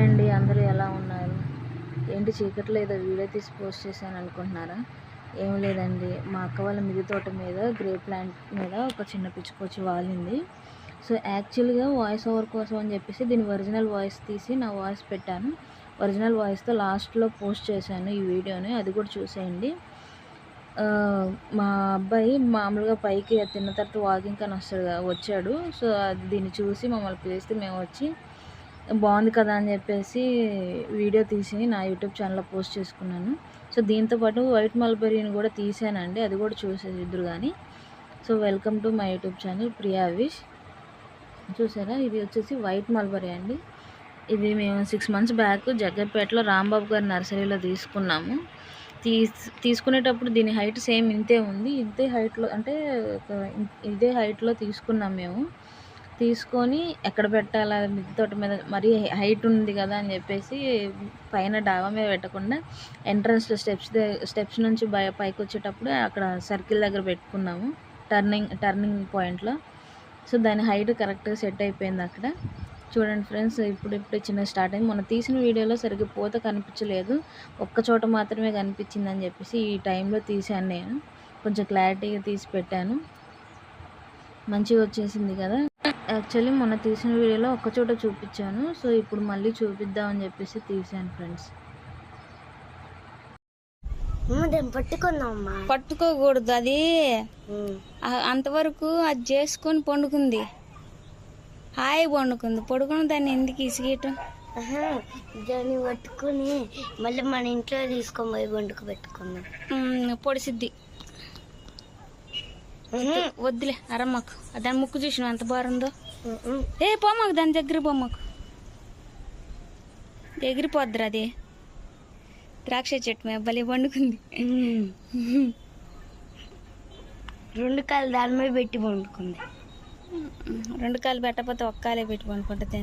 Hi అండి అందరూ ఎలా ఉన్నారు? ఏంటి చీకట్లో ఏదో వీడియో తీసి పోస్ట్ చేశాను అనుకుంటున్నారా? ఏం లేదండి మా అక్క వాళ్ళ మిది తోట మీద గ్రే ప్లాంట్ మీద ఒక చిన్న పిచ్చుకొచ్చి వాలింది. సో యాక్చువల్గా వాయిస్ ఓవర్ కోసం అని చెప్పేసి దీని ఒరిజినల్ వాయిస్ తీసి నా వాయిస్ పెట్టాను. ఒరిజినల్ వాయిస్తో లాస్ట్లో పోస్ట్ చేశాను ఈ వీడియోని అది కూడా చూసేయండి. మా అబ్బాయి మామూలుగా పైకి తిన్న తర్వాత వాకింగ్ అని వస్తాడు వచ్చాడు. సో అది దీన్ని చూసి మమ్మల్ని పిలిస్తే మేము వచ్చి బాగుంది కదా అని చెప్పేసి వీడియో తీసి నా యూట్యూబ్ ఛానల్లో పోస్ట్ చేసుకున్నాను. సో దీంతో పాటు వైట్ మల్బెరీని కూడా తీసానండి. అది కూడా చూసేదిద్దరు కానీ. So welcome to my YouTube channel Priya wish. చూసారా? ఇది వచ్చేసి వైట్ మల్బరీ అండి. ఇది మేము సిక్స్ మంత్స్ బ్యాక్ జగ్గర్పేటలో రాంబాబు గారి నర్సరీలో తీసుకున్నాము. తీస్ తీసుకునేటప్పుడు దీని హైట్ సేమ్ ఇంతే ఉంది. ఇంతే హైట్లో అంటే ఇదే హైట్లో తీసుకున్నాం మేము. తీసుకొని ఎక్కడ పెట్టాలి? మిద్దె తోట మీద మరీ హైట్ ఉంది కదా అని చెప్పేసి పైన డాబా మీద పెట్టకుండా ఎంట్రన్స్లో స్టెప్స్ స్టెప్స్ నుంచి బయ పైకి వచ్చేటప్పుడు అక్కడ సర్కిల్ దగ్గర పెట్టుకున్నాము టర్నింగ్ టర్నింగ్ పాయింట్లో. సో దాని హైట్ కరెక్ట్గా సెట్ అయిపోయింది అక్కడ. చూడండి ఫ్రెండ్స్ ఇప్పుడు ఇప్పుడు చిన్న స్టార్ట్ అయింది మొన్న తీసిన వీడియోలో సరిగ్గా పూత కనిపించలేదు. ఒక్క చోట మాత్రమే కనిపించింది అని చెప్పేసి ఈ టైంలో తీసాను నేను. కొంచెం క్లారిటీగా తీసి పెట్టాను. మంచిగా వచ్చేసింది కదా. యాక్చువల్లీ మొన్న తీసిన వీడియోలో ఒక్క చోట చూపించాను. సో ఇప్పుడు మళ్ళీ చూపిద్దామని చెప్పేసి తీసాను ఫ్రెండ్స్. పట్టుకుందామమ్మా. పట్టుకోకూడదు అది. అంతవరకు అది చేసుకొని పండుకుంది. హాయి పండుకుంది. పడుకుని దాన్ని ఎందుకు ఇసిగేయటం? దాన్ని పట్టుకుని మళ్ళీ మన ఇంట్లో తీసుకొని పోయి వండుకు పెట్టుకుందాం. పొడిసిద్ది. వద్దులే అరమ్మకు. దాని ముక్కు చూసిన ఎంత బాగుందో? ఏ పోమ్మకు దాని దగ్గర పోమ్మకు ఎగిరిపోద్దురా అది. ద్రాక్ష చెట్టు మీద భలే పండుకుంది రెండు కాళ్ళు దాని మీద పెట్టి వండుకుంది. రెండు కాలు పెట్టకపోతే ఒక్క కాలే పెట్టి పండుకుంటుంది